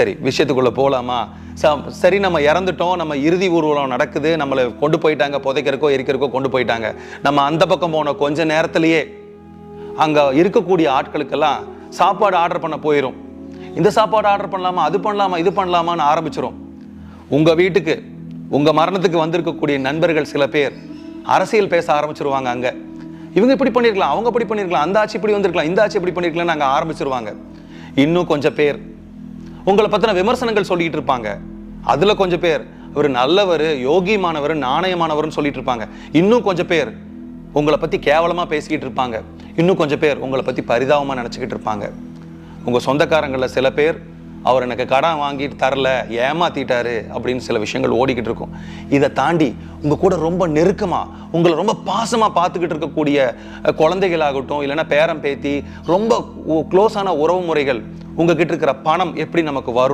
சரி விஷயத்துக்குள்ளே போகலாமா ச- சரி நம்ம இறந்துட்டோம் நம்ம இறுதி ஊர்வலம் நடக்குது நம்மளை கொண்டு போயிட்டாங்க புதைக்கிறக்கோ எரிக்கிறக்கோ கொண்டு போயிட்டாங்க. நம்ம அந்த பக்கம் போன கொஞ்ச நேரத்துலையே அங்கே இருக்கக்கூடிய ஆட்களுக்கெல்லாம் சாப்பாடு ஆர்டர் பண்ண போயிடும் இந்த சாப்பாடு ஆர்டர் பண்ணலாமா அது பண்ணலாமா இது பண்ணலாமான்னு ஆரம்பிச்சிடும் உங்கள் வீட்டுக்கு உங்கள் மரணத்துக்கு வந்திருக்கக்கூடிய நண்பர்கள் சில பேர் அரசியல் பேச ஆரம்பிச்சிருவாங்க அங்கே. இவங்க இப்படி பண்ணியிருக்கலாம் அவங்க இப்படி பண்ணியிருக்கலாம் அந்த ஆட்சி இப்படி வந்திருக்கலாம் இந்த ஆட்சி இப்படி பண்ணியிருக்கலாம்னு நாங்கள் ஆரம்பிச்சிருவாங்க. இன்னும் கொஞ்சம் பேர் உங்களை பற்றின விமர்சனங்கள் சொல்லிட்டு இருப்பாங்க. அதில் கொஞ்சம் பேர். அவர் நல்லவர் யோகியமானவர் நாணயமானவர்னு சொல்லிட்டு இருப்பாங்க. இன்னும் கொஞ்சம் பேர் உங்களை பற்றி கேவலமாக பேசிக்கிட்டு இருப்பாங்க. இன்னும் கொஞ்சம் பேர் உங்களை பற்றி பரிதாபமாக நினச்சிக்கிட்டு இருப்பாங்க. உங்கள் சொந்தக்காரங்களில் சில பேர் அவர் எனக்கு கடன் வாங்கிட்டு தரல ஏமாத்திட்டாரு அப்படின்னு சில விஷயங்கள் ஓடிக்கிட்டு இருக்கும். இதை தாண்டி உங்கள் கூட ரொம்ப நெருக்கமாக உங்களை ரொம்ப பாசமாக பார்த்துக்கிட்டு இருக்கக்கூடிய குழந்தைகளாகட்டும் இல்லைன்னா பேரம் பேத்தி ரொம்ப க்ளோஸான உறவு முறைகள் உங்ககிட்ட இருக்கிற பணம் எப்படி நமக்கு வரும்?